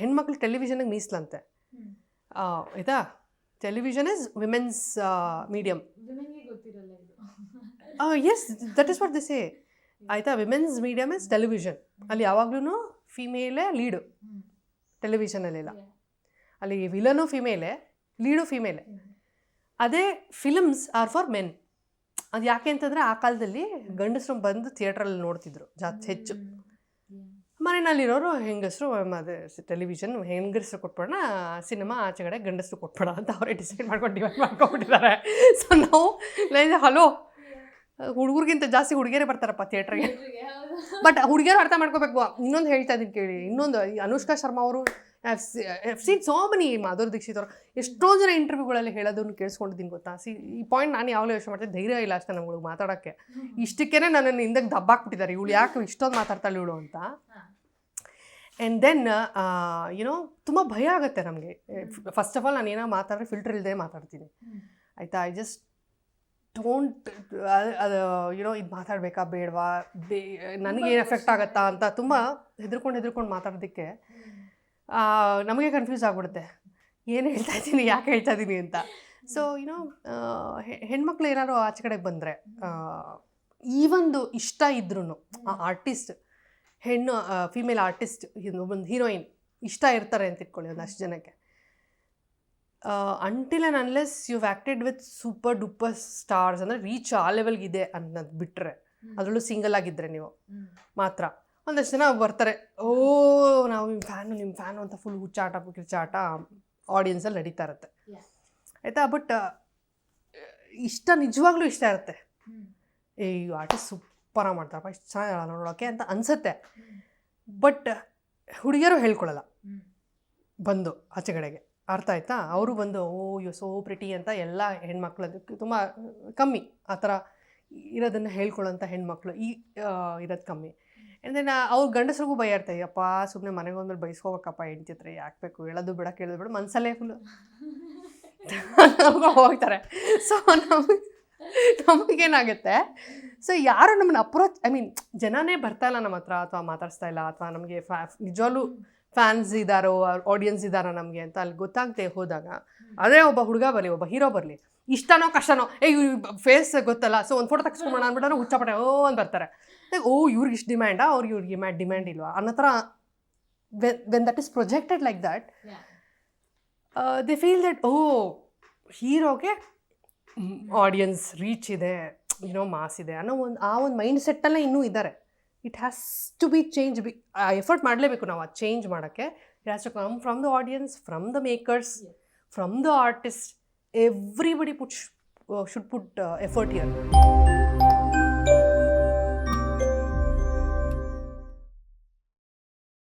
ಹೆಣ್ಮಕ್ಳು ಟೆಲಿವಿಷನ್ಗೆ ಮೀಸ್ಲಂತೆ. ಆಯ್ತಾ ಟೆಲಿವಿಷನ್ ಇಸ್ ವಿಮೆನ್ಸ್ ಇದು. Yes that is what this a ಆಯಿತಾ? ವಿಮೆನ್ಸ್ ಮೀಡಿಯಮ್ ಇಸ್ ಟೆಲಿವಿಷನ್ ಅಲ್ಲಿ ಯಾವಾಗ್ಲೂ ಫಿಮೇಲೇ ಲೀಡು ಟೆಲಿವಿಷನಲ್ಲೆಲ್ಲ ಅಲ್ಲಿ ವಿಲನು ಫಿಮೇಲೆ ಲೀಡು ಫಿಮೇಲೆ ಅದೇ ಫಿಲಮ್ಸ್ ಆರ್ ಫಾರ್ ಮೆನ್ ಅದು ಯಾಕೆ ಅಂತಂದರೆ ಆ ಕಾಲದಲ್ಲಿ ಗಂಡಸರು ಬಂದು ಥಿಯೇಟ್ರಲ್ಲಿ ನೋಡ್ತಿದ್ರು ಜಾಸ್ತಿ ಹೆಚ್ಚು. ಮನೆಯಲ್ಲಿರೋರು ಹೆಂಗಸರು ಅದೇ ಟೆಲಿವಿಷನ್ ಹೆಂಗಸರು ಕೊಟ್ಬಿಡೋಣ ಸಿನಿಮಾ ಆಚೆ ಕಡೆ ಗಂಡಸರು ಕೊಟ್ಬಿಡ ಅಂತ ಅವರೇ ಡಿಸೈಡ್ ಮಾಡ್ಕೊಂಡು ಡಿವೈಡ್ ಮಾಡ್ಕೊಂಡ್ಬಿಟ್ಟಿದ್ದಾರೆ. ಸೊ ನಾವು ಹಲೋ ಹುಡುಗರಿಗಿಂತ ಜಾಸ್ತಿ ಹುಡುಗಿಯರೇ ಬರ್ತಾರಪ್ಪ ಥಿಯೇಟ್ರಿಗೆ ಬಟ್ ಹುಡುಗಿಯರು ಅರ್ಥ ಮಾಡ್ಕೋಬೇಕು. ಇನ್ನೊಂದು ಹೇಳ್ತಾ ಇದ್ದೀನಿ ಕೇಳಿ. ಇನ್ನೊಂದು ಈ ಅನುಷ್ಕಾ ಶರ್ಮಾ ಅವರು seen so many Madhuri Dixit ಅವರು. ಎಷ್ಟೋ ಜನ ಇಂಟರ್ವ್ಯೂಗಳಲ್ಲಿ ಹೇಳೋದನ್ನು ಕೇಳಿಸ್ಕೊಂಡಿದ್ದೀನಿ ಗೊತ್ತಾ? ಸಿ ಈ ಪಾಯಿಂಟ್ ನಾನು ಯಾವಾಗಲೂ ಯೋಚನೆ ಮಾಡ್ತೀನಿ. ಧೈರ್ಯ ಇಲ್ಲ ಅಷ್ಟೇ ನಮ್ಗಳಿಗೆ ಮಾತಾಡೋಕ್ಕೆ. ಇಷ್ಟಕ್ಕೇ ನನ್ನನ್ನು ಹಿಂದಕ್ಕೆ ದಬ್ಬಾಕ್ಬಿಟ್ಟಿದ್ದಾರೆ. ಇವಳು ಯಾಕೆ ಇಷ್ಟೊಂದು ಮಾತಾಡ್ತಾಳೆ ಇವಳು ಅಂತ? ಆ್ಯಂಡ್ ದೆನ್ ಯುನೋ ತುಂಬ ಭಯ ಆಗುತ್ತೆ ನಮಗೆ. ಫಸ್ಟ್ ಆಫ್ ಆಲ್ ನಾನು ಏನೋ ಮಾತಾಡಿದ್ರೆ ಫಿಲ್ಟರ್ ಇಲ್ಲದೆ ಮಾತಾಡ್ತೀನಿ. ಆಯಿತಾ? ಐ ಜಸ್ಟ್ ಡೋಂಟ್ ಅದು ಯುನೋ ಇದು ಮಾತಾಡಬೇಕಾ ಬೇಡವಾ? ಬೇ ನನಗೆ ಏನು ಎಫೆಕ್ಟ್ ಆಗುತ್ತಾ ಅಂತ ತುಂಬ ಹೆದರ್ಕೊಂಡು ಹೆದರ್ಕೊಂಡು ಮಾತಾಡೋದಕ್ಕೆ ನಮಗೆ ಕನ್ಫ್ಯೂಸ್ ಆಗಿಬಿಡುತ್ತೆ. ಏನು ಹೇಳ್ತಾ ಇದ್ದೀನಿ ಯಾಕೆ ಹೇಳ್ತಾ ಇದ್ದೀನಿ ಅಂತ. ಸೊ ಯುನೋ ಹೆಣ್ಮಕ್ಳು ಏನಾದ್ರು ಆಚೆ ಕಡೆಗೆ ಬಂದರೆ ಈ ಒಂದು ಇಷ್ಟ ಇದ್ರೂ ಆ ಆರ್ಟಿಸ್ಟ್ ಹೆಣ್ಣು ಫಿಮೇಲ್ ಆರ್ಟಿಸ್ಟ್ ಒಂದು ಹೀರೋಯಿನ್ ಇಷ್ಟ ಇರ್ತಾರೆ ಅಂತ ಇಟ್ಕೊಳ್ಳಿ ಒಂದಷ್ಟು ಜನಕ್ಕೆ. Until and unless you acted with super duper stars ಅಂದರೆ ರೀಚ್ ಆ ಲೆವೆಲ್ಗೆ ಇದೆ ಅನ್ನೋದು ಬಿಟ್ಟರೆ ಅದರಲ್ಲೂ ಸಿಂಗಲ್ ಆಗಿದ್ದರೆ ನೀವು ಮಾತ್ರ. ಒಂದಷ್ಟು ಜನ ಬರ್ತಾರೆ ಓ ನಾವು ನಿಮ್ಮ ಫ್ಯಾನು ನಿಮ್ಮ ಫ್ಯಾನು ಅಂತ ಫುಲ್ ಹುಚ್ಚಾಟ ಕಿರ್ಚಾಟ ಆಡಿಯನ್ಸಲ್ಲಿ ನಡೀತಾ ಇರುತ್ತೆ. ಆಯಿತಾ? ಬಟ್ ಇಷ್ಟ ನಿಜವಾಗ್ಲೂ ಇಷ್ಟ ಇರುತ್ತೆ. ಏ ಈ ಆರ್ಟಿಸ್ಟ್ ಸೂಪರಾಗಿ ಮಾಡ್ತಾರಪ್ಪ ಇಷ್ಟು ಚೆನ್ನಾಗಿ ನೋಡೋಕ್ಕೆ ಅಂತ ಅನಿಸುತ್ತೆ. ಬಟ್ ಹುಡುಗಿಯರು ಹೇಳ್ಕೊಳ್ಳಲ್ಲ ಬಂದು ಆಚೆ ಕಡೆಗೆ. ಅರ್ಥ ಆಯ್ತಾ? ಅವರು ಬಂದು ಓ ಯು ಸೋ ಪ್ರಿಟಿ ಅಂತ ಎಲ್ಲ ಹೆಣ್ಮಕ್ಳದ್ದು ತುಂಬ ಕಮ್ಮಿ. ಆ ಥರ ಇರೋದನ್ನು ಹೇಳ್ಕೊಳ್ಳೋಂಥ ಹೆಣ್ಮಕ್ಳು ಈ ಇರೋದು ಕಮ್ಮಿ. ದೆನ್ ಅವ್ರ ಗಂಡಸ್ರಿಗೂ ಭಯ ಇರ್ತಾ ಅಪ್ಪ ಸುಮ್ಮನೆ ಮನೆಗೆ ಒಂದ್ಮೇಲೆ ಬೈಸ್ಕೋಬೇಕಪ್ಪ ಹೆಣ್ಣು ಚಿತ್ರ ಯಾಕೆ ಬೇಕು ಹೇಳೋದು ಬಿಡ ಕೇಳೋದು ಬಿಡ. ಮನಸ್ಸಲ್ಲೇ ಫುಲ್ಲು ಹೋಗ್ತಾರೆ. ಸೊ ನಮಗೆ ನಮಗೇನಾಗುತ್ತೆ? ಸೊ ಯಾರು ನಮ್ಮನ್ನ ಅಪ್ರೋಚ್ ಐ ಮೀನ್ ಜನನೇ ಬರ್ತಾ ಇಲ್ಲ ನಮ್ಮ ಹತ್ರ ಅಥವಾ ಮಾತಾಡಿಸ್ತಾ ಇಲ್ಲ ಅಥವಾ ನಮಗೆ ಫ್ಯಾ ನಿಜವಾಗ್ಲೂ ಫ್ಯಾನ್ಸ್ ಇದ್ದಾರೋ ಆಡಿಯನ್ಸ್ ಇದ್ದಾರೋ ನಮಗೆ ಅಂತ ಅಲ್ಲಿ ಗೊತ್ತಾಗದೆ ಹೋದಾಗ ಅದೇ ಒಬ್ಬ ಹುಡುಗ ಬರಲಿ ಒಬ್ಬ ಹೀರೋ ಬರಲಿ ಇಷ್ಟನೋ ಕಷ್ಟನೋ ಏ ಫೇಸ್ ಗೊತ್ತಲ್ಲ ಸೊ ಒಂದು ಫೋಟೋ ತಗ್ಸ್ಕೊಂಬೋಣ ಅಂದ್ಬಿಟ್ಟು ಹುಚ್ಚಪಟ್ಟೆ ಓ ಅಂತ ಬರ್ತಾರೆ. ಓ ಇವ್ರಿಗೆ ಇಷ್ಟು ಡಿಮ್ಯಾಂಡಾ ಅವ್ರಿಗೆ ಇವ್ರಿಗೆ ಮ್ಯಾಟ್ ಡಿಮ್ಯಾಂಡ್ ಇಲ್ವಾ? ಅನ್ನೋ ಥರ when that is projected like that they feel that oh ಹೀರೋಗೆ audience reach ಇದೆ. ಏನೋ ಮಾಸ್ ಇದೆ ಅನ್ನೋ ಒಂದು ಆ ಒಂದು ಮೈಂಡ್ ಸೆಟ್ಟಲ್ಲೇ ಇನ್ನೂ ಇದ್ದಾರೆ it has to be change be effort ಮಾಡಲೇಬೇಕು ನಾವು ಅದು ಚೇಂಜ್ ಮಾಡೋಕ್ಕೆ. It has to come from the audience from the makers from the artist everybody put should put effort here